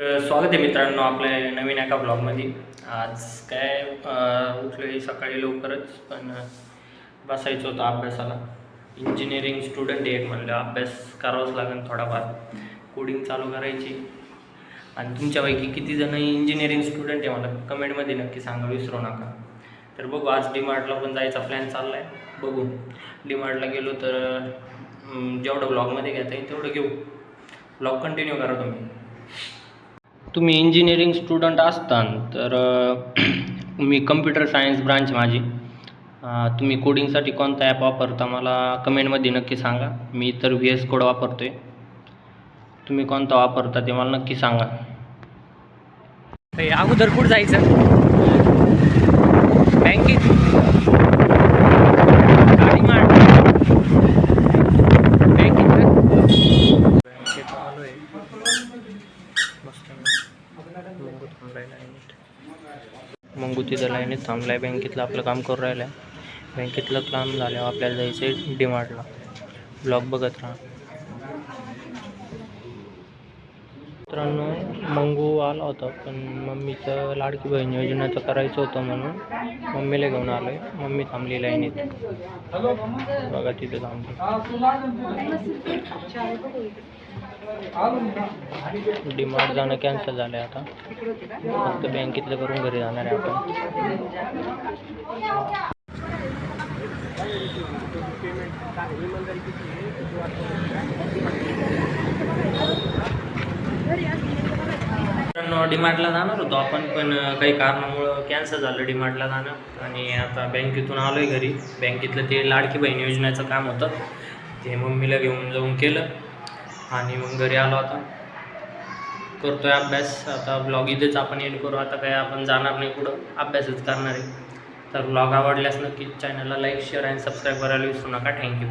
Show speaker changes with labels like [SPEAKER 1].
[SPEAKER 1] तर स्वागत आहे मित्रांनो आपल्या नवीन एका ब्लॉगमध्ये. आज काय उठले सकाळी लवकरच पण बसायचं होतं अभ्यासाला. इंजिनिअरिंग स्टुडंट आहे एक म्हणलं अभ्यास करावाच लागेल थोडाफार. कोडिंग चालू करायची. आणि तुमच्यापैकी किती जण इंजिनिअरिंग स्टुडंट आहे मला कमेंटमध्ये नक्की सांगा विसरू नका. तर बघू आज डीमार्टला पण जायचा प्लॅन चालला आहे बघू डीमार्टला गेलो तर जेवढं ब्लॉगमध्ये घेता येईल तेवढं घेऊ. ब्लॉग कंटिन्यू करा तुम्ही. तुम्ही इंजिनिअरिंग स्टुडंट असतान तर मी कम्प्युटर सायन्स ब्रांच माझी. तुम्ही कोडिंगसाठी कोणता ॲप वापरता मला कमेंटमध्ये नक्की सांगा. मी तर व्ही एस कोड वापरतो आहे तुम्ही कोणता वापरता ते मला नक्की सांगा. अगोदर कुठं जायचं? बँकेत. बँकेत बँकेत आलो आहे. मस्त मंगू थांबलाय लाईनीत मंगू तिथं लाईनीत थांबलाय. बँकेतलं आपलं काम करून राहिलं आहे बँकेतलं काम झाल्यावर आपल्याला जायचं आहे डिमार्टला ब्लॉग बघत राहा. मित्रांनो मंगू आला होता पण मम्मीचं लाडकी बहीण योजनेचं करायचं होतं म्हणून मम्मीला घेऊन आलो आहे मम्मी थांबली लाईनीत बघा तिथं थांबली. डीमार्ट जाणं कॅन्सल झालं आहे आता. फक्त बँकेतलं करून घरी जाणार आहे आपण. मित्रांनो डीमार्टला जाणार होतो आपण पण काही कारणामुळं कॅन्सल झालं डीमार्टला जाणं. आणि आता बँकेतून आलो आहे घरी. बँकेतलं ते लाडकी बहीण योजनेचं काम होतं. ते मम्मीला घेऊन जाऊन केलं. आणि मग घरी आलो आता. करतोय अभ्यास. आता ब्लॉग इथेच आपण एंड करू. आता काय आपण जाणार नाही कुठं? अभ्यासच करणार आहे. तर ब्लॉग आवडल्यास नक्कीच चॅनलला लाईक शेअर आणि सबस्क्राईब करायला विसरू नका. थँक्यू